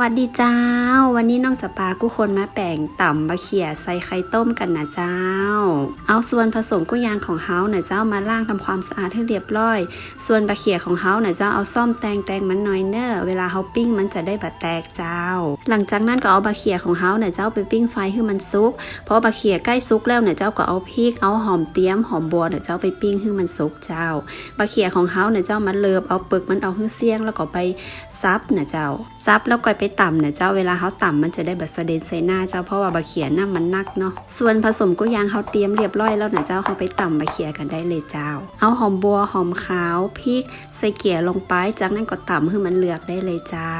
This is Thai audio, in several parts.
วัสดีเจ้า วันนี้น้องจะปากู้คนมาแป่งต่ำบะเขียใส่ไข่ต้มกันนะเจ้า เอาส่วนผสมกุ้งยางของเฮาเนะเจ้ามาล้างทำความสะอาดให้เรียบร้อย ส่วนบะเขียของเฮาเนะเจ้าเอาซ่อมแตงแตงมันหน่อยเนอะเวลาเฮาปิ้งมันจะได้บะแตกเจ้า หลังจากนั้นก็เอาบะเขียของเฮาเนะเจ้าไปปิ้งไฟให้มันสุกเพอบะเขียใกล้สุกแล้วเนะเจ้าก็เอาพริกเอาหอมเตี้ยมหอมบัวเนะเจ้าไปปิ้งให้มันสุกเจ้าบะเขียของเฮาเนะเจ้ามาเลิบเอาเปลือกมันเอาให้เสียงแล้วก็ไปซับนะเจ้าซับแล้วก็ไปต่ำนะเจ้าเวลาเขาต่ำมันจะได้บัสเดนใส่หน้าเจ้าเพราะว่าบะเขียน้ำมันนักเนาะส่วนผสมกุ้ยางเขาเตรียมเรียบร้อยแล้วนะเจ้าเขาไปต่ำบะเขียกันได้เลยเจ้า เอาหอมบัวหอมขาวพริกใส่เกี๊ยลงไปจากนั้นก็ต่ำให้มันเลือกได้เลยเจ้า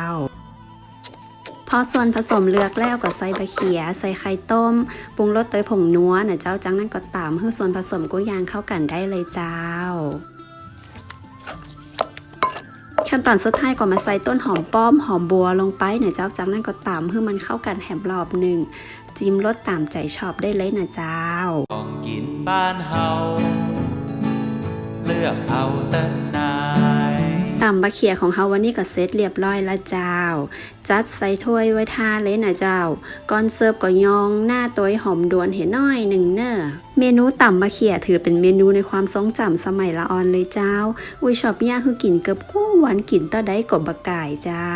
พอส่วนผสมเลือกแล้วก็ใส่บะเขีย ใส่ไข่ต้ม ปรุงรสโดยผงนัวนะเจ้าจากนั้นก็ตามให้ส่วนผสมกุ้ยางเข้ากันได้เลยเจ้า ขั้นตอนสุดท้ายก็มาใส่ต้นหอมป้อมหอมบัวลงไปเนะเจ้าจากนั้นก็ตามให้มันเข้ากันแหมรอบหนึ่งจิ้มรสตามใจชอบได้เลยนะเจ้าของกินบ้านเฮาเลือกเอาเต้ ตำบะเขียของเฮาวันนี้ก็เสร็จเรียบร้อยละเจ้า จัดใส่ถ้วยไว้ทานเลยนะเจ้า ก่อนเสิร์ฟก็ยองหน้าตัวหอมดวนเห็นน้อยหนึ่งเนอ้อ เมนูตำบะเขียถือเป็นเมนูในความทรงจำสมัยละออนเลยเจ้า อุ้ยชอบย่างคือกินเกับกู้หวานกินต่อได้กบบะก่เจ้า